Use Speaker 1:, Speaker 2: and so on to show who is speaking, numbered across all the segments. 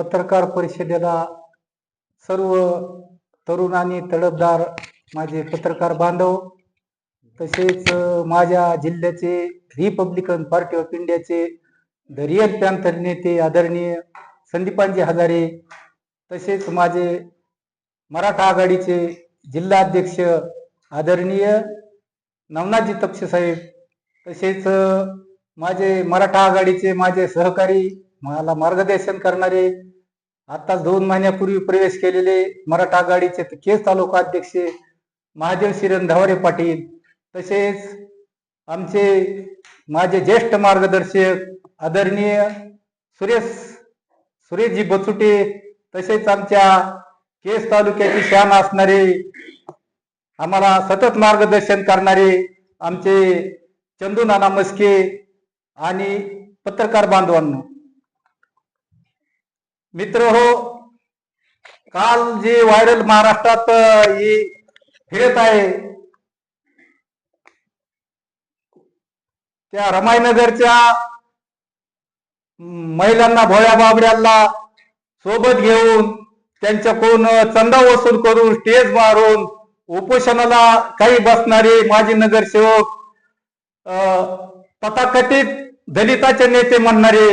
Speaker 1: पत्रकार परिषदेला सर्व तरुण आणि तडफदार माझे पत्रकार बांधव तसेच माझ्या जिल्ह्याचे रिपब्लिकन पार्टी ऑफ इंडियाचे धरियल प्रांतर नेते आदरणीय संदीपांजी हजारे तसेच माझे मराठा आघाडीचे जिल्हाध्यक्ष आदरणीय नवनाथजी तपसे साहेब तसेच माझे मराठा आघाडीचे माझे सहकारी मला मार्गदर्शन करणारे आता दोन महिन्यापूर्वी प्रवेश केलेले मराठा आघाडीचे केस तालुका अध्यक्ष महादेव शिरन धवारे पाटील तसेच आमचे माझे ज्येष्ठ मार्गदर्शक आदरणीय सुरेश सुरेशजी बचुटे तसेच आमच्या केस तालुक्याची शान असणारे आम्हाला सतत मार्गदर्शन करणारे आमचे चंदू नाना मस्के आणि पत्रकार बांधवांना मित्र हो काल जे व्हायरल महाराष्ट्रात हे फिरत आहे त्या रमाईनगरच्या महिलांना भोळ्या बाबड्यांना सोबत घेऊन त्यांच्या कोण चंदा वसूल करून स्टेज मारून उपोषणाला काही बसणारे माजी नगरसेवक तथाकथित दलिताचे नेते म्हणणारे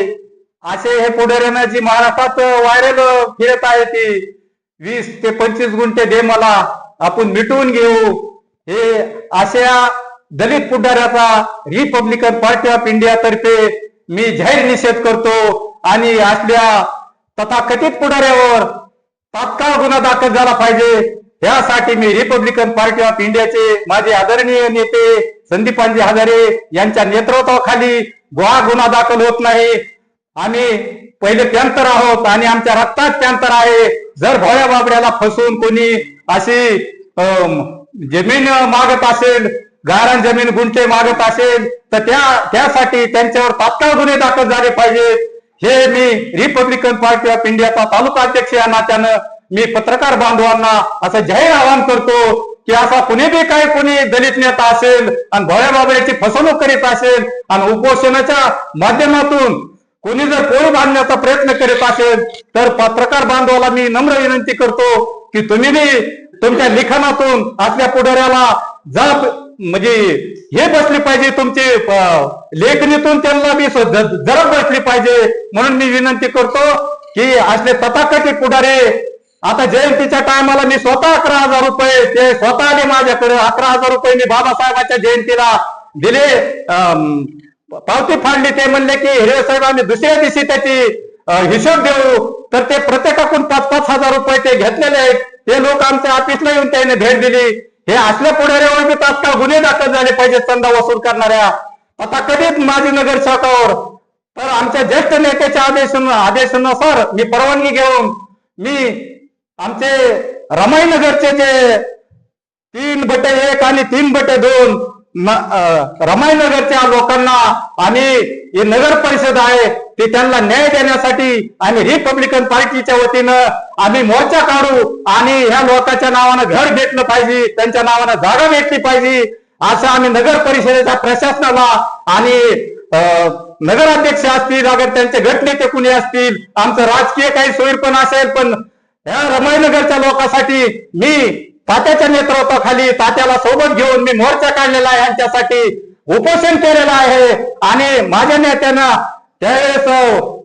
Speaker 1: असे हे पुढाऱ्यांना जी महाराष्ट्रात व्हायरल फिरत आहे ती. वीस ते पंचवीस गुंठे दे मला. आपण मिटवून घेऊ. हे अशा दलित पुढाऱ्याचा रिपब्लिकन पार्टी ऑफ इंडिया तर्फे मी जाहीर निषेध करतो. आणि असल्या तथाकथित पुढाऱ्यावर तात्काळ गुन्हा दाखल झाला पाहिजे. यासाठी मी रिपब्लिकन पार्टी ऑफ इंडियाचे माझे आदरणीय नेते संदीपानजी हजारे यांच्या नेतृत्वाखाली गुहा गुन्हा दाखल होत नाही. आम्ही पहिले पॅन्थर आहोत आणि आमच्या रक्तात पॅन्थर आहे. जर भोळ्या बाबड्याला फसवून कोणी अशी जमीन मागत असेल गारण जमीन गुंठे मागत असेल तर त्या त्यासाठी त्यांच्यावर तात्काळ गुन्हे दाखल झाले पाहिजेत हे मी रिपब्लिकन पार्टी ऑफ इंडियाचा तालुका अध्यक्ष या नात्यानं मी पत्रकार बांधवांना असं जाहीर आवाहन करतो की असा कुणी बी काय कोणी दलित नेता असेल आणि भोळ्या बाबड्याची फसवणूक करीत असेल आणि उपोषणाच्या माध्यमातून कोणी जर पोळी बांधण्याचा प्रयत्न करीत असेल तर पत्रकार बांधवाला मी नम्र विनंती करतो की तुम्ही तुमच्या लिखाणातून आपल्या पुढाऱ्याला जाप म्हणजे हे बसली पाहिजे तुमची लेखणीतून त्यांना मी स- जरब बसली पाहिजे म्हणून मी विनंती करतो की असले तथाकथित पुढारे आता जयंतीच्या टायमाला मी स्वतः अकरा हजार रुपये ते स्वतः आले माझ्याकडे अकरा हजार रुपये मी बाबासाहेबांच्या जयंतीला दिले अं, पावती फाडली ते म्हणले की हिरे साहेब आम्ही दुसऱ्या दिवशी त्याची हिशोब देऊ. तर ते प्रत्येकाकडून पाच पाच हजार रुपये ते घेतलेले आहेत. ते लोक आमच्या ऑफिसला येऊन त्याने भेट दिली. हे असल्या पुढाऱ्यावर मी तात्काळ गुन्हे दाखल झाले पाहिजे चंदा वसूल करणाऱ्या. आता कधीच माझी शाखावर तर आमच्या ज्येष्ठ नेत्याच्या आदेश आदेशानुसार मी परवानगी घेऊन मी आमचे रमाईनगरचे जे तीन बटे एक आणि तीन बटे दोन रमाईनगरच्या लोकांना आणि ही नगर परिषद आहे ते त्यांना न्याय देण्यासाठी आणि रिपब्लिकन पार्टीच्या वतीनं आम्ही मोर्चा काढू आणि ह्या लोकांच्या नावानं घर भेटलं पाहिजे त्यांच्या नावानं जागा भेटली पाहिजे असं आम्ही नगर परिषदेच्या प्रशासनाला आणि नगराध्यक्ष असतील अगर त्यांचे गटनेते कुणी असतील आमचं राजकीय काही सोयीरपण असेल पण ह्या रमाईनगरच्या लोकांसाठी मी तात्याच्या नेतृत्वाखाली तात्याला सोबत घेऊन मी मोर्चा काढलेला आहे यांच्यासाठी उपोषण केलेलं आहे. आणि माझ्या नेत्यानं त्यावेळेस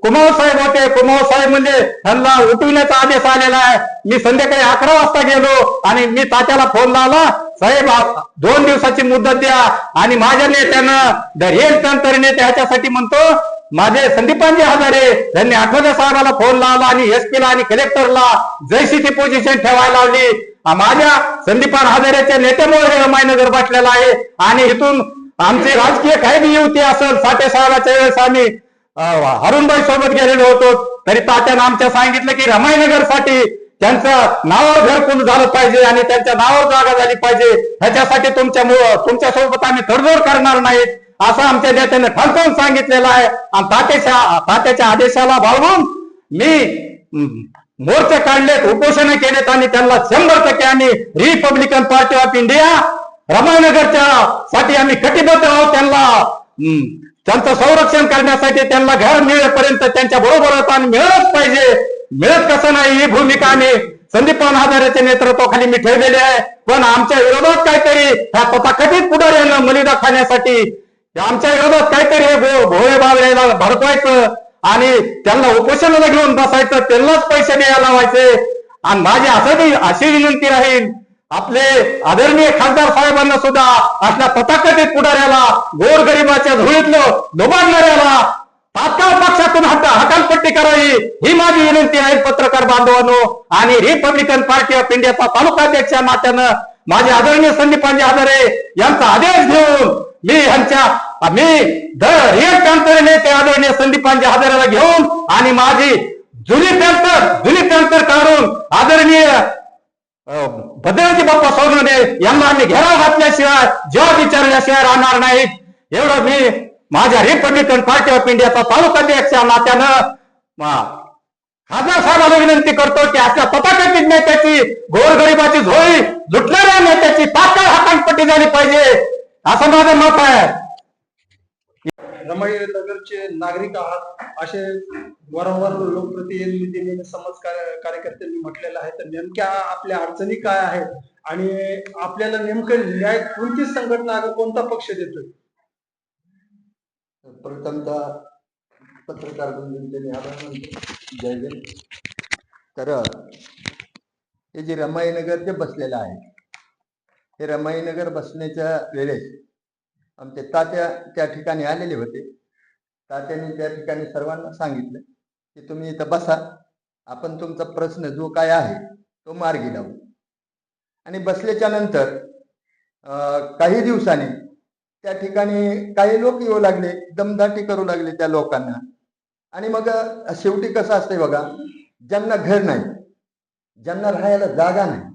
Speaker 1: कुमाव साहेब होते. कुमाव साहेब म्हणजे त्यांना उठविण्याचा आदेश आलेला आहे. मी संध्याकाळी अकरा वाजता गेलो आणि मी तात्याला फोन लावला साहेब दोन दिवसाची मुदत द्या. आणि माझ्या नेत्यानं द रिअल तंत्र नेते ह्याच्यासाठी म्हणतो माझे संदीपांजी हजारे त्यांनी आठवले साहेबाला फोन लावला आणि एसपीला आणि कलेक्टरला जैशी पोझिशन ठेवायला लावली. माझ्या संदीपान हजारेच्या नेत्यामुळे हे रमाईनगर आहे. आणि इथून आमचे राजकीय काही युती असेल साठे साहेबाच्या वेळेस आम्ही हरुणबाई सोबत गेलेलो होतो. तरी तात्यानं आमच्या सांगितलं की रमाईनगरसाठी त्यांचं नावावर घरकुल झालं पाहिजे आणि त्यांच्या नावावर जागा झाली पाहिजे. ह्याच्यासाठी तुमच्या तुमच्यासोबत आम्ही तडजोड करणार नाहीत असं आमच्या नेत्याने ठणकावून सांगितलेलं आहे. आणि तात्याच्या तात्याच्या आदेशाला भावून मी मोर्चे काढलेत उपोषण केलेत आणि त्यांना शंभर टक्के आम्ही रिपब्लिकन पार्टी ऑफ इंडिया रमानगरच्या साठी आम्ही कटिबद्ध आहोत. त्यांना त्यांचं संरक्षण करण्यासाठी त्यांना घर मिळेपर्यंत त्यांच्या बरोबरच आम्ही मिळालंच पाहिजे. मिळत कसं नाही ही भूमिका आम्ही संदीपान हजारेच्या नेतृत्वाखाली मी ठेवलेली आहे. पण आमच्या विरोधात काहीतरी ह्या तथाकथित पुढाऱ्यानं मलिदा खाण्यासाठी. आमच्या विरोधात काहीतरी हे भो- भोळे बावळेला भडकवायचं. आणि त्यांना उपोषणाला घेऊन बसायचं त्यांनाच पैसे द्यायला लावायचे. आणि माझी असं अशी विनंती राहील आपले आदरणीय खासदार साहेबांना सुद्धा आपल्या पताकातील पुढाऱ्याला गोरगरिबाच्या धुळीतलं दुबाडणाऱ्याला तात्काळ पक्षातून हट हकालपट्टी करावी ही माझी विनंती आहे पत्रकार बांधवांनो. आणि रिपब्लिकन पार्टी ऑफ इंडियाचा तालुकाध्यक्ष या नात्यानं माझे आदरणीय संदीपांजी हजारे यांचा आदेश घेऊन मी ह्यांच्या मी दर एक पॅन्थरने ते आदरणीय संदीपांच्या हजारेला घेऊन आणि माझी जुनी पॅन्थर जुनी पॅन्थर काढून आदरणीय भद्रजी बाप्पा सोनवणे यांना आम्ही घेराव घातल्याशिवाय जॉब विचारल्याशिवाय राहणार नाहीत. एवढं मी माझ्या रिपब्लिकन पार्टी ऑफ इंडियाचा तालुकाध्यक्ष या नात्यानं खासदार साहेबांना विनंती करतो की अशा तथाकथित नेत्याची गोरगरिबाची झोळी लुटणाऱ्या नेत्याची तात्काळ हातांपट्टी झाली पाहिजे. असं माझं मत आहे.
Speaker 2: रमाई नगरचे नागरिक आहात. असे वारंवार लोकप्रतिनिधींनी समाज कार्य- कार्यकर्त्यांनी म्हटलेलं आहे. तर नेमक्या आपल्या अडचणी काय आहेत? आणि आपल्याला नेमकं न्याय कोणती संघटना आणि कोणता पक्ष देतोय?
Speaker 3: प्रथमतः पत्रकार जय जय तर हे जे रमाईनगर जे बसलेलं आहे. हे रमाईनगर बसण्याच्या वेळेस आमचे तात्या त्या ठिकाणी आलेले होते. तात्याने त्या ठिकाणी सर्वांना सांगितलं की तुम्ही इथं बसा. आपण तुमचा प्रश्न जो काय आहे तो मार्गी लावू. आणि बसल्याच्या नंतर काही दिवसांनी त्या ठिकाणी काही लोक येऊ लागले दमदाटी करू लागले त्या लोकांना. आणि मग शेवटी कसं असतंय बघा ज्यांना घर नाही ज्यांना राहायला जागा नाही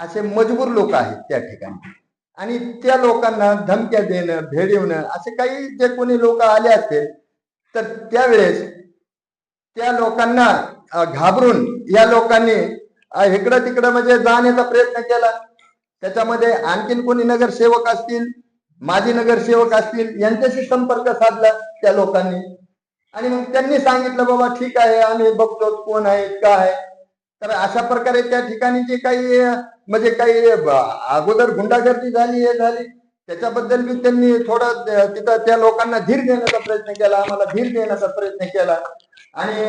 Speaker 3: असे मजबूर लोक आहेत त्या ठिकाणी. आणि त्या लोकांना धमक्या देणं भेडवणं असे काही जे कोणी लोक आले असतील तर त्यावेळेस त्या लोकांना घाबरून या लोकांनी इकडं तिकडं म्हणजे जाण्याचा प्रयत्न केला. त्याच्यामध्ये आणखीन कोणी नगरसेवक असतील माजी नगरसेवक असतील यांच्याशी संपर्क साधला त्या लोकांनी. आणि मग त्यांनी सांगितलं बाबा ठीक आहे आम्ही बघतो कोण आहे का आहे. तर अशा प्रकारे त्या ठिकाणी जे काही म्हणजे काही अगोदर गुंडागर्दी झाली हे झाली. त्याच्याबद्दल बी त्यांनी थोडं तिथं त्या लोकांना धीर देण्याचा प्रयत्न केला आम्हाला धीर देण्याचा प्रयत्न केला. आणि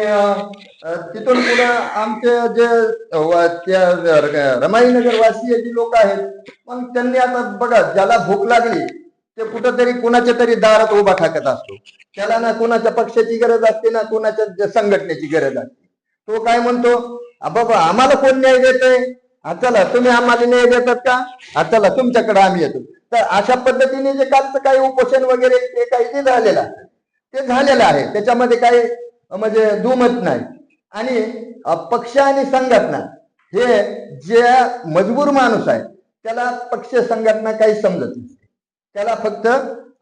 Speaker 3: तिथून पुढे आमचे जे व- त्या रमाईनगर वासीय जी लोक आहेत मग त्यांनी आता बघा ज्याला भूक लागली ते कुठंतरी कुणाच्या तरी दारात उभा ठाकत असतो. त्याला ना कुणाच्या पक्षाची गरज असते ना कुणाच्या संघटनेची गरज असते. तो काय म्हणतो बाबा आम्हाला कोण न्याय देत हा चला तुम्ही आम्हाला न्याय देतात का? चला तुमच्याकडे आम्ही येतो. तर अशा पद्धतीने जे कालचं काही उपोषण वगैरे ते काही जे झालेलं. ते झालेलं आहे. त्याच्यामध्ये काही म्हणजे दुमत नाही. आणि पक्ष आणि संघटना हे जे मजबूर माणूस आहे त्याला पक्ष संघटना काही समजत नसते त्याला फक्त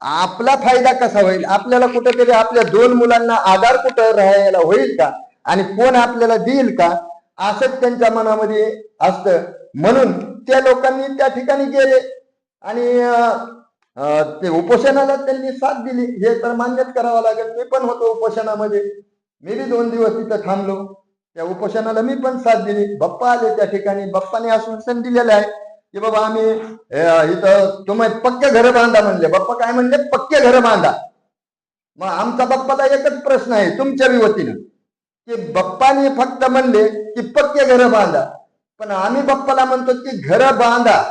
Speaker 3: आपला फायदा कसा होईल? आपल्याला कुठेतरी आपल्या दोन मुलांना आधार कुठं राहायला होईल का? आणि कोण आपल्याला देईल का? असंच त्यांच्या मनामध्ये असतं. म्हणून त्या लोकांनी त्या ठिकाणी गेले आणि ते उपोषणाला त्यांनी साथ दिली. हे तर मान्यच करावं लागेल. मी पण होतो उपोषणामध्ये. मी बी दोन दिवस तिथं थांबलो. त्या उपोषणाला मी पण साथ दिली. बाप्पा आले त्या ठिकाणी. बाप्पाने आश्वासन दिलेलं आहे की बाबा आम्ही इथं तुम्ही पक्के घर बांधा म्हणले. बाप्पा काय म्हणले? पक्के घर बांधा. मग आमचा बाप्पाला एकच प्रश्न आहे. तुमच्या वतीनं. की बप्पाने फक्त म्हणले की पक्के घर बांधा. पण आम्ही बप्पाला म्हणतो की घर बांधा.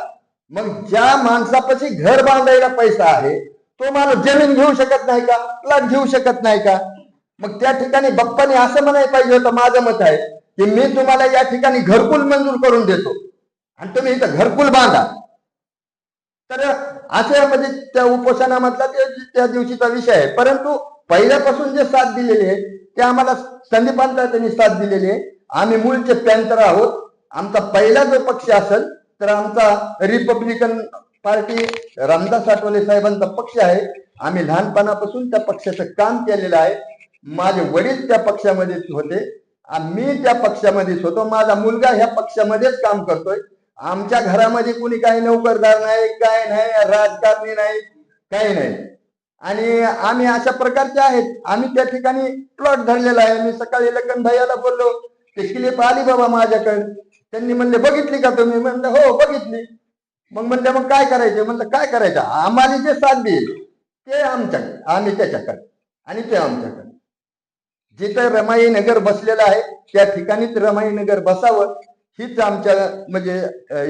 Speaker 3: मग ज्या माणसापाशी घर बांधायला पैसा आहे तो माणूस जमीन घेऊ शकत नाही का? प्लॉट घेऊ शकत नाही का? मग त्या ठिकाणी बप्पाने असं म्हणायला पाहिजे होतं माझं मत आहे की मी तुम्हाला या ठिकाणी घरकुल मंजूर करून देतो. आणि तुम्ही इथं घरकुल बांधा. तर असे म्हणजे त्या उपोषणामधला ते त्या दिवशीचा विषय आहे. परंतु पहिल्यापासून जे साथ दिलेली आहे ते आम्हाला संदीपांचा त्यांनी साथ दिलेली आहे. आम्ही मूळचे पॅन्थर आहोत. आमचा पहिला जो पक्ष असेल तर आमचा रिपब्लिकन पार्टी रामदास आठवले साहेबांचा पक्ष आहे. आम्ही लहानपणापासून त्या पक्षाचं काम केलेलं आहे. माझे वडील त्या पक्षामध्येच होते. मी त्या पक्षामध्येच होतो. माझा मुलगा ह्या पक्षामध्येच काम करतोय. आमच्या घरामध्ये कुणी काही नोकरदार नाही काय नाही राजकारणी नाही काही नाही. आणि आम्ही अशा प्रकारचे आहेत. आम्ही त्या ठिकाणी प्लॉट धरलेला आहे. मी सकाळी लखन भैयाला बोललो ते क्लिप आली बाबा माझ्याकडे. त्यांनी म्हणले बघितली का तुम्ही? म्हणलं हो बघितली. मग म्हणलं मग काय करायचं? म्हणलं काय करायचं? आम्हाला जे साथ देईल ते आमच्याकडे आम्ही त्याच्याकडे आणि ते आमच्याकडे. जिथं रमाई नगर बसलेलं आहे त्या ठिकाणीच रमाई नगर बसावं हीच आमच्या म्हणजे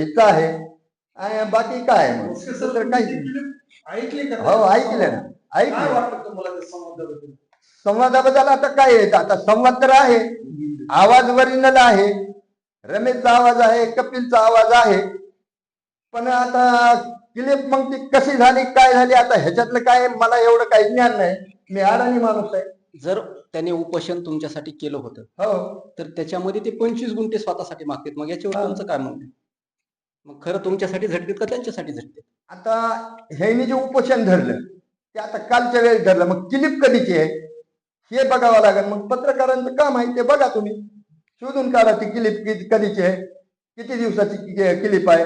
Speaker 3: इच्छा आहे. आणि बाकी काय मग?
Speaker 2: clip ऐकले का?
Speaker 3: हो ऐकलं ना.
Speaker 2: काय
Speaker 3: ऐकलं
Speaker 2: वाटतं तुम्हाला त्या संवादाबद्दल?
Speaker 3: संवादाबद्दल आता काय आहे? आता संवाद तर आहे. आवाज वरिनल आहे. रमेशचा आवाज आहे कपिलचा आवाज आहे. पण आता क्लिप मग ती कशी झाली काय झाली आता ह्याच्यातलं काय मला एवढं काही ज्ञान नाही. मी अडाणी माणूस आहे.
Speaker 4: जर त्याने उपोषण तुमच्यासाठी केलं होतं
Speaker 3: हो.
Speaker 4: तर त्याच्यामध्ये ते पंचवीस गुंठे स्वतःसाठी मागतात. मग याच्यावर
Speaker 3: हा.
Speaker 4: तुमचं काय म्हणणं आहे? मग खरं तुमच्यासाठी झटकेत का त्यांच्यासाठी झटकेत
Speaker 3: आता ह्यानी जे उपोषण धरलं ते आता कालच्या वेळेस धरलं मग क्लिप कधीची आहे? हे बघावं लागेल. मग पत्रकारांचं काम आहे ते बघा तुम्ही. शोधून काढा ती क्लिप कधीची आहे? किती दिवसाची क्लिप आहे?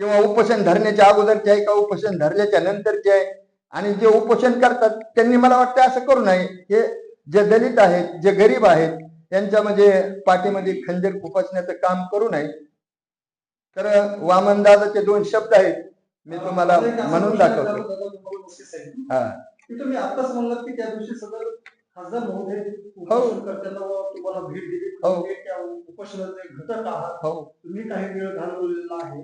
Speaker 3: किंवा उपोषण धरण्याच्या अगोदरची आहे का? उपोषण धरल्याच्या नंतरची आहे? आणि जे उपोषण करतात त्यांनी मला वाटतं असं करू नये. हे जे दलित आहेत जे गरीब आहेत त्यांच्या म्हणजे पाठीमध्ये खंजीर खुपसण्याचं काम करू नये. तर वामनदादाचे दोन शब्द आहेत. मी तुम्हाला म्हणून दाखवतो. हा
Speaker 2: की तुम्ही आताच म्हणलात की त्या दिवशी सदर खासदार महोदय
Speaker 3: हो.
Speaker 2: उपोषणकर्त्यांना व तुम्हाला भेट दिली
Speaker 3: हो.
Speaker 2: तुम्ही त्या उपोषणाचे घटक आहात
Speaker 3: हो
Speaker 2: तुम्ही काही वेळ घालवलेला आहे.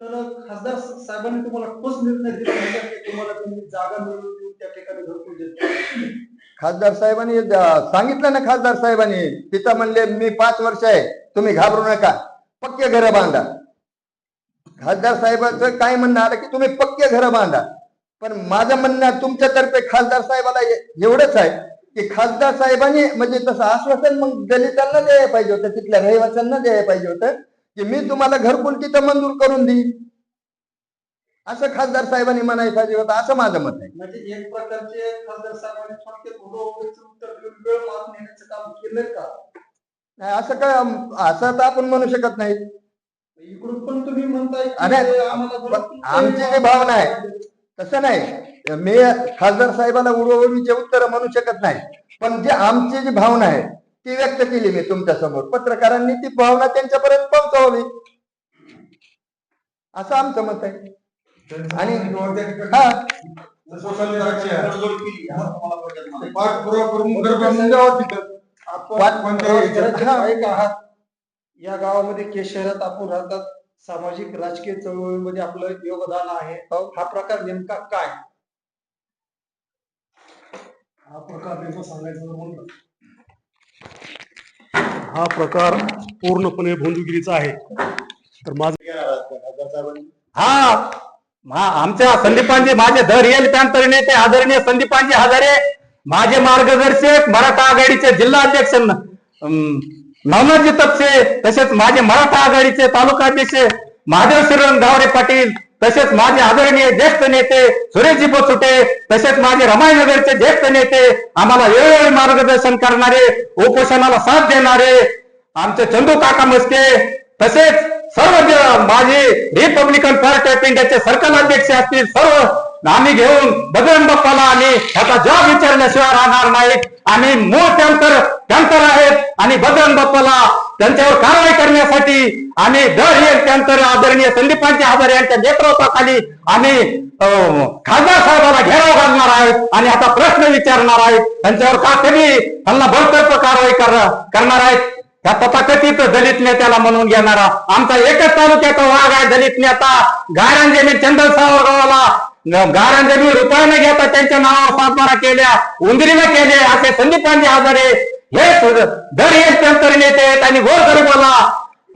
Speaker 2: तर खासदार साहेबांनी तुम्हाला ठोस निर्णय दिला होता की तुम्हाला त्यांनी जागा मिळवून देऊन त्या ठिकाणी देतो
Speaker 3: खासदार साहेबांनी सांगितलं ना खासदार साहेबांनी तिथं म्हणले मी पाच वर्ष आहे तुम्ही घाबरू नका पक्के घर बांधा खासदार साहेबाचं काय म्हणणं आलं की तुम्ही पक्के घर बांधा. पण माझं म्हणणं तुमच्यातर्फे खासदार साहेबाला एवढंच आहे की खासदार साहेबांनी म्हणजे तसं आश्वासन मग दलितांना द्यायला पाहिजे होतं तिथल्या रहिवाशांना द्यायला पाहिजे होतं की मी तुम्हाला घरकुल तिथं मंजूर करून देईन. असं खासदार साहेबांनी म्हणायला पाहिजे होतं असं माझं मत आहे.
Speaker 2: म्हणजे एक प्रकारचे खासदार साहेबांनी
Speaker 3: असं काय असं तर आपण म्हणू शकत नाही.
Speaker 2: इकडून पण तुम्ही म्हणताय की
Speaker 3: अरे,
Speaker 2: आम्हाला
Speaker 3: पण
Speaker 2: घरकुल
Speaker 3: आमची जी भावना आहे तसं नाही. मी खासदार साहेबाला उडवडीचे उत्तर म्हणू शकत नाही. पण जे आमची जी भावना आहे ती व्यक्त केली मी तुमच्यासमोर. पत्रकारांनी ती भावना त्यांच्यापर्यंत पोहोचवली असं आमचं मत आहे. आणि हा.
Speaker 2: या गावामध्ये केस शहरात आपण राहतात. सामाजिक राजकीय चळवळीमध्ये आपलं योगदान आहे.
Speaker 3: हो.
Speaker 2: हा प्रकार नेमका काय? हा प्रकार नेमका सांगायचं
Speaker 5: हा प्रकार पूर्णपणे भोंदूगिरीचा आहे. तर माझं
Speaker 1: हा मा- आमच्या संदीपांजी माझे द रिअल पॅन्थर नेते आदरणीय संदीपांजी हजारे माझे मार्गदर्शक मराठा आघाडीचे जिल्हा अध्यक्ष नवनाथजी तपसे तसेच माझे मराठा आघाडीचे तालुका अध्यक्ष महादेव श्रीरंग गावरे पाटील तसेच माझे आदरणीय ज्येष्ठ नेते सुरेशजी बोसुटे तसेच माझे रमाईनगरचे ज्येष्ठ नेते आम्हाला वेळोवेळी मार्गदर्शन करणारे उपोषणाला साथ देणारे आमचे चंदू काका मस्के तसेच सर्व माझे रिपब्लिकन पार्टी ऑफ इंडियाचे सर्कल अध्यक्ष असतील सर्व आम्ही घेऊन बजरंग बाप्पाला आम्ही त्याचा जॉब विचारल्याशिवाय राहणार नाही. आम्ही मूळ टँकर टँकर आहेत. आणि बजरंग बाप्पाला त्यांच्यावर कारवाई करण्यासाठी आम्ही दर एक टँकर आदरणीय संदीपांचे हजार यांच्या नेतृत्वाखाली आम्ही खासदार साहेबाला घेराव घालणार आहेत. आणि आता प्रश्न विचारणार आहेत. त्यांच्यावर का कधी त्यांना बळकर्प कारवाई कर- करणार आहेत? त्या तथाकथित दलित नेत्याला म्हणून घेणारा आमचा एकच तालुक्याचा वाघ आहे दलित नेता. गारांजेने चंदन सावरगावाला गारांजेने रुपयाने घेता त्यांच्या नावावर सातबारा केल्या उंदरीला केले असे संदीपांजी आजारे हे दर एक टंकर नेते आहेत आणि गोरगरिबाला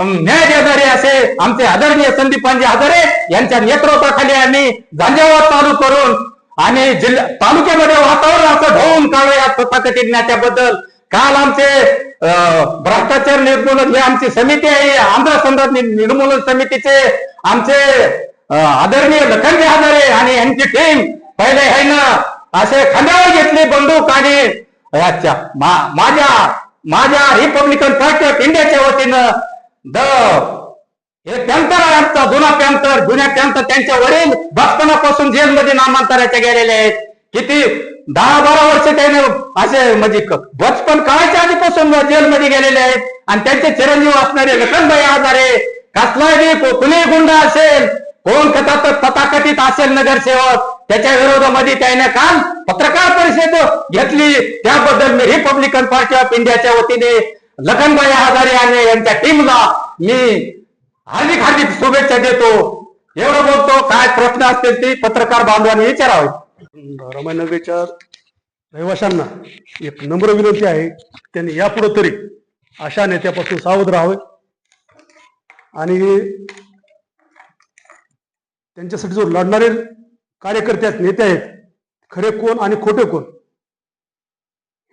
Speaker 1: अं, न्याय देणारे असे आमचे आदरणीय संदीपांजी आजारे यांच्या नेतृत्वाखाली आम्ही गांजावर चालू करून आणि जिल्हा तालुक्यामध्ये वातावरण असं ढवून काढलं या तथाकथित नेत्याबद्दल काल आमचे भ्रष्टाचार निर्मूलन हे आमची समिती आहे आंध्र संघ निर्मूलन समितीचे आमचे आदरणीय लखनजी हजारे आणि यांची टीम पहिले आहे ना असे खांद्यावर घेतले बंदूक आणि माझ्या माझ्या रिपब्लिकन पार्टी ऑफ इंडियाच्या वतीनं द हे पॅन्थर आहे आमचा जुना पॅन्थर जुन्या पॅन्थर त्यांच्या वडील बचपनापासून जेलमध्ये नामांतराचे गेलेले आहेत. किती दहा बारा वर्ष त्याने असे म्हणजे क- बचपन काळाच्या आधीपासून जेलमध्ये गेलेले आहेत. आणि त्यांचे चिरंजीव असणारे लखनभाई आजारे कसलाही कुणी गुंडा असेल कोण कथा तथाकथित असेल नगरसेवक? त्याच्या विरोधामध्ये त्याने काल पत्रकार परिषद घेतली. त्याबद्दल मी रिपब्लिकन पार्टी ऑफ इंडियाच्या वतीने लखनभाई हजारे आणि यांच्या टीमला मी हार्दिक हार्दिक शुभेच्छा देतो. एवढं बोलतो. काय प्रश्न असतील ते पत्रकार बांधवांनी विचारावे.
Speaker 5: रमायनगरच्या रहिवाशांना एक नम्र विनंती आहे. त्यांनी यापुढे तरी अशा नेत्यापासून सावध राहावे. आणि त्यांच्यासाठी जो लढणारे कार्यकर्ते आहेत नेते आहेत खरे कोण आणि खोटे कोण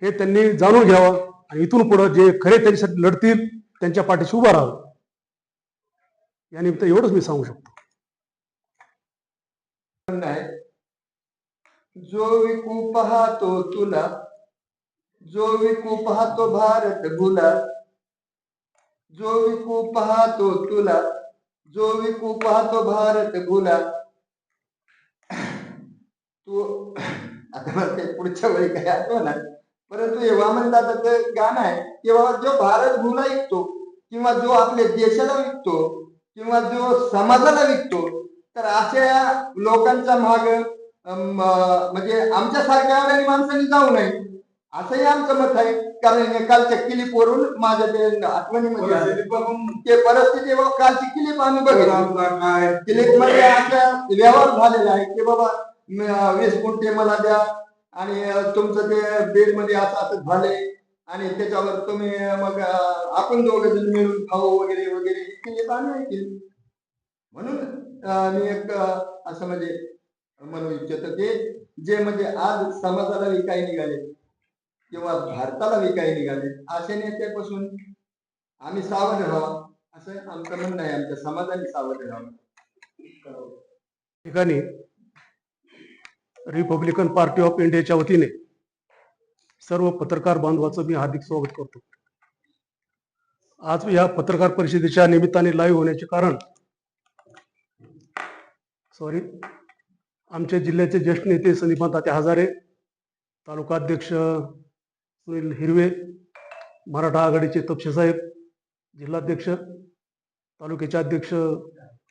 Speaker 5: हे त्यांनी जाणून घ्यावं आणि इथून पुढं जे खरे त्यांच्यासाठी लढतील त्यांच्या पाठीशी उभं राहावं. यानिमित्त एवढंच मी सांगू शकतो.
Speaker 3: जो विकू पाहतो तुला जो विकू पाहतो भारत भुला जो विकू पाहतो तुला जो विकू पाहतो भारत भुला। तू आता मला ते पुढच्या वेळी काही आठवणार. परंतु हे वामन गाणं आहे की बाबा जो भारत भुला विकतो किंवा जो आपल्या देशाला विकतो किंवा जो समाजाला विकतो तर अशा लोकांचा माग म्हणजे आमच्या सारख्या माणसांनी जाऊ नये. असंही आमचं मत आहे. कारण कालच्या क्लिप वरून माझ्या ते आठवणीमध्ये. ते परिस्थिती कालची क्लिप आम्ही बघितली. क्लिपमध्ये असा व्यवहार झालेला आहे की बाबा म- वीस गुंठे मला द्या आणि तुमचं ते बेडमध्ये असं असं झालंय. आणि त्याच्यावर तुम्ही मग आपण दोघ जण मिळून खाऊ वगैरे वगैरे क्लिप आम्ही ऐकली. म्हणून मी एक असं म्हणजे म्हणू इच्छितो की जे म्हणजे आज समाजाला विकाय निघाले. किंवा भारताला विकाय निघाले असे नेत्यापासून आम्ही सावध राहावं असं आमचं म्हणणं आहे आमच्या समाजाने सावध राहावं.
Speaker 5: ठिकाणी रिपब्लिकन पार्टी ऑफ इंडियाच्या वतीने सर्व पत्रकार बांधवाचं मी हार्दिक स्वागत करतो. आज या पत्रकार परिषदेच्या निमित्ताने लाईव्ह होण्याचे कारण सॉरी आमच्या जिल्ह्याचे ज्येष्ठ नेते संदीपान तात्या हजारे तालुका अध्यक्ष सुनील हिरवे मराठा आघाडीचे तपशेसाहेब जिल्हाध्यक्ष तालुक्याचे अध्यक्ष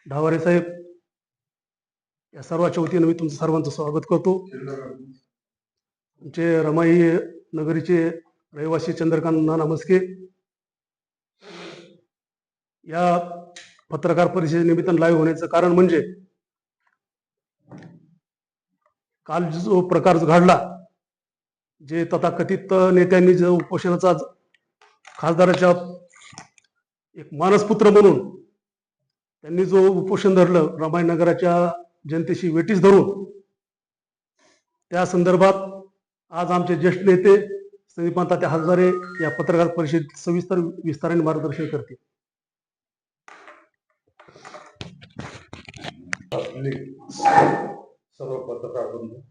Speaker 5: ढावारे साहेब या सर्वांच्या वतीनं मी तुमचं सर्वांचं स्वागत करतो. आमचे रमाई नगरीचे रहिवासी चंद्रकांत नाना मस्के या पत्रकार परिषदेनिमित्त लाईव्ह होण्याचं कारण म्हणजे काल जो प्रकार घडला जे तथाकथित नेत्यांनी जो उपोषणाचा खासदाराच्या एक मानसपुत्र म्हणून त्यांनी जो उपोषण धरलं रमायनगराच्या जनतेशी वेटीस धरून त्या संदर्भात आज आमचे ज्येष्ठ नेते संदीपान त्या हजारे या पत्रकार परिषद सविस्तर विस्ताराने मार्गदर्शन करतील.
Speaker 6: सर्व पत्रकार बंधू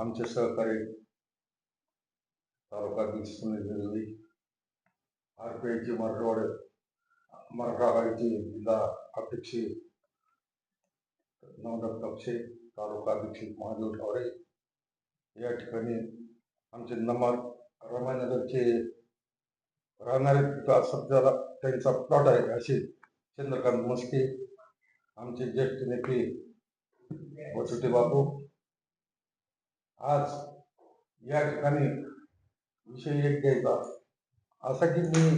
Speaker 6: आमचे सहकारी तालुका अध्यक्ष सुनील हिरवी आर पी आयचे मराठवाडे मराठा आघाडीचे जिल्हा अध्यक्ष नवनाथ कपशे तालुका अध्यक्ष महादेव ठावरे या ठिकाणी आमचे नमार रमानगरचे राहणारे तिथं सध्याला त्यांचा प्लॉट आहे असे चंद्रकांत मस्के आमचे ज्येष्ठ नेते वसुते बाबू आज या ठिकाणी विषय एक घ्यायचा. असा की मी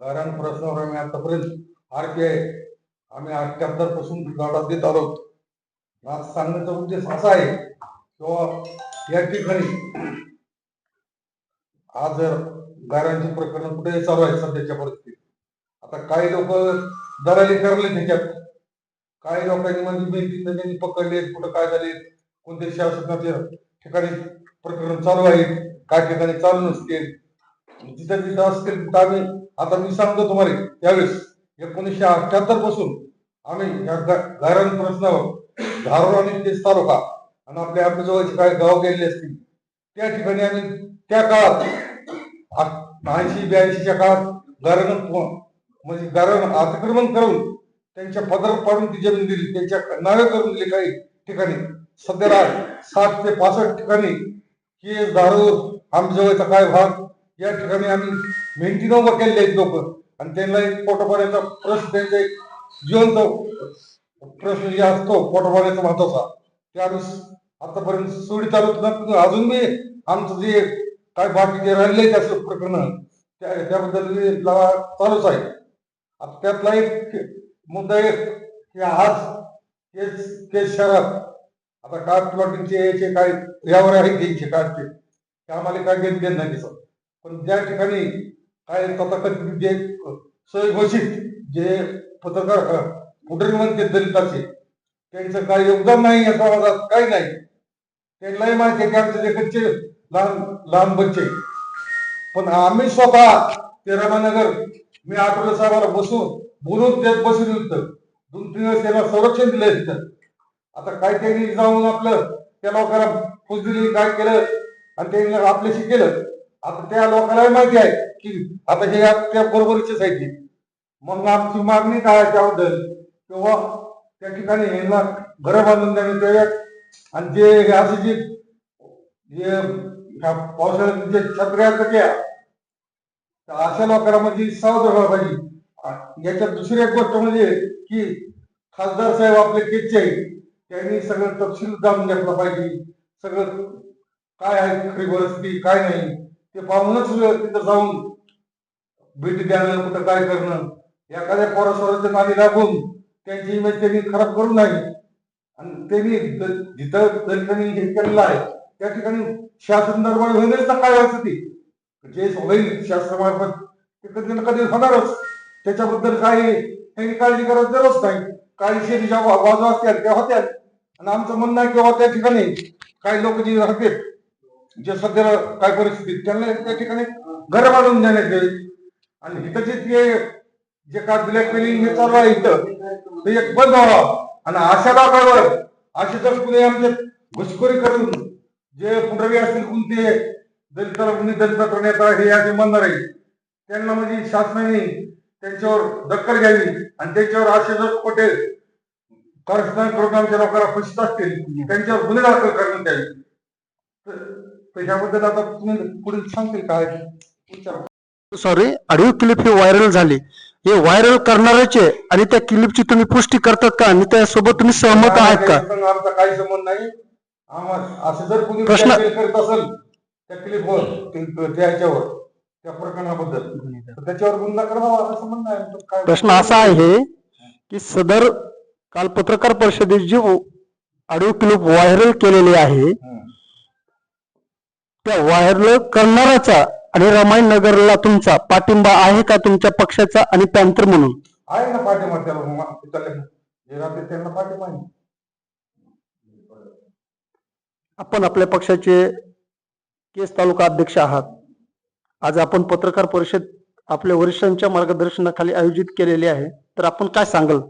Speaker 6: गारान प्रश्नावर आम्ही आतापर्यंत आर पी आय आम्ही अठ्याहत्तरपासून लढा देत आलो. आज सांगण्याचा उद्देश असा आहे किंवा या ठिकाणी आज गारांची प्रकरण कुठे चालू आहे सध्याच्या परिस्थितीत आता काही लोक दलाली करले त्याच्यात. काही लोकांनी म्हणजे मेहनती त्यांनी पकडले कुठं काय झाले कोणत्या शासनाच्या ठिकाणी प्रकरण चालू आहे. काय ठिकाणी चालू नसतील. जिथं जिथं असतील तिथं आम्ही आता मी सांगतो तुम्हाला त्यावेळेस एकोणीसशे अठ्याहत्तरपासून आम्ही या गायरान प्रश्नावर धारोड आणि तेच तालुका आणि आपल्या आपल्या जवळचे काही गाव गेलेले असतील त्या ठिकाणी आम्ही त्या काळात ऐंशी ब्याऐंशीच्या काळात गारण म्हणजे गारण अतिक्रमण करून त्यांच्या पदर पाडून ती जमीन दिली. त्यांच्या नावे करून दिली काही ठिकाणी. सध्याला साठ ते पासष्ट ठिकाणी केस दारू आमजवळचा काय भाग? या ठिकाणी आम्ही मेहनतीनं उभं केलेले आहेत लोक. आणि त्यांना एक पोटपाण्याचा प्रश्न त्यांचा एक जिवंत प्रश्न जे असतो पोटपाण्याचा महत्त्वाचा. ते आम्ही आतापर्यंत सोडी चालवत नाही. अजून मी आमचं जे काय बाकी जे राहिले त्या प्रकरण त्या त्याबद्दल चालूच आहे. आता त्यातला एक मुद्दा एक की आज केस केस शहरात आता कास्ट प्लॉटिंगचे याचे काय यावर आहे घ्यायचे कास्टचे ते आम्हाला काय घेत घेत नाही दिसत पण ज्या ठिकाणी काय तथाकथित जे स्वयंघोषित जे पत्रकार फुटरी म्हणते दलिताचे त्यांचं काय योगदान नाही या समाजात काही नाही. त्यांनाही माहिती आहे की आमचे जे कच्चे लहान लहान बच्चे. पण आम्ही स्वतः ते रमानगर मी आठवले साहेबाला बसून बोलून त्यात बसून होतं दोन तीन वेळेस त्यांना संरक्षण दिलं तिथं आता काहीतरी जाऊन आपलं त्या लोकांना फुस काय केलं आणि त्यांनी आपल्याशी केलं. आता त्या लोकांनाही माहिती आहे की आता हे त्या बरोबरीचेच आहे मग आमची मागणी काय त्याबद्दल? किंवा त्या ठिकाणी यांना घरं बांधून देण्यात आणि जे हे असे जे ह्या पावसाळ्यात जे छत्र्या कट्या तर अशा लोकांना म्हणजे सावध व्हायला पाहिजे. याच्यात दुसरी एक गोष्ट म्हणजे की खासदार साहेब आपले केचे त्यांनी सगळं तपशील जाणून घेतला पाहिजे. सगळं काय आहे खरी परिस्थिती काय नाही ते पाहूनच तिथं जाऊन भेटी द्यानं कुठं काय करणं. एखाद्या पोरासोराच्या नादी लागून त्यांची इमेज त्यांनी खराब करू नये. आणि त्यांनी जिथं दलितांनी हे केलेलं आहे त्या ठिकाणी शासन दरबार होईलच ना काय व्हायचं ते. जे होईल शासनामार्फत ते कधी ना कधी होणारच. त्याच्याबद्दल काही त्यांनी काळजी करायची गरज नाही. काही शेतीच्या बाजू असतील त्या होत्या. आणि आमचं म्हणणं आहे किंवा त्या ठिकाणी काही लोक जे राहतील जे सध्या काय परिस्थितीत त्यांना त्या ठिकाणी घर बांधून देण्यात येईल. आणि इथं जे ते जे काय ब्लॅक मेलिंग हे चालू आहे इथं ते एक बंद व्हावं. आणि अशा भागावर असे जर कुणी आमचे घुसखोरी करून जे पुढारी असतील कोणते दलित कुणी दलित नेता हे असे म्हणणार आहे त्यांना म्हणजे शासनाने त्यांच्यावर दखल घ्यावी आणि त्यांच्यावर जर खोटे कारस्थान करून आमच्या लोकांना फसित असतील त्यांच्यावर गुन्हे दाखल करण्यात यावे. तर- ह्याबद्दल आता तुम्ही पुढे सांगतील काय? विचार.
Speaker 7: सॉरी ऑडिओ क्लिप ही व्हायरल झाली. हे व्हायरल करणाऱ्याचे आणि त्या क्लिपची तुम्ही पुष्टी करतात का? आणि त्यासोबत तुम्ही सहमत आहात का?
Speaker 6: आमचा काही संबंध नाही. आम्हाला असं जर कोणी
Speaker 7: प्रश्न-
Speaker 6: करीत असेल त्या क्लिपवर त्या ह्याच्यावर त्या प्रकरणाबद्दल. तर त्याच्यावर गुन्हा करावा असं संबंध आहे काय
Speaker 7: प्रश्न असा आहे की सदर काल पत्रकार परिषदेत जी ऑडिओ क्लिप व्हायरल केलेली आहे. त्या व्हायरल करणाऱ्याचा आणि रमाई नगरला तुमचा पाठिंबा आहे का तुमच्या पक्षाचा आणि पॅन्थर म्हणून?
Speaker 6: आहे ना पाठिंबा त्याला त्यांना पाठिंबा आहे.
Speaker 7: आपण आपल्या पक्षाचे केस तालुका अध्यक्ष आहात. आज आपण पत्रकार परिषद आपल्या वरिष्ठांच्या मार्गदर्शनाखाली आयोजित केलेली आहे. तर आपण काय सांगाल?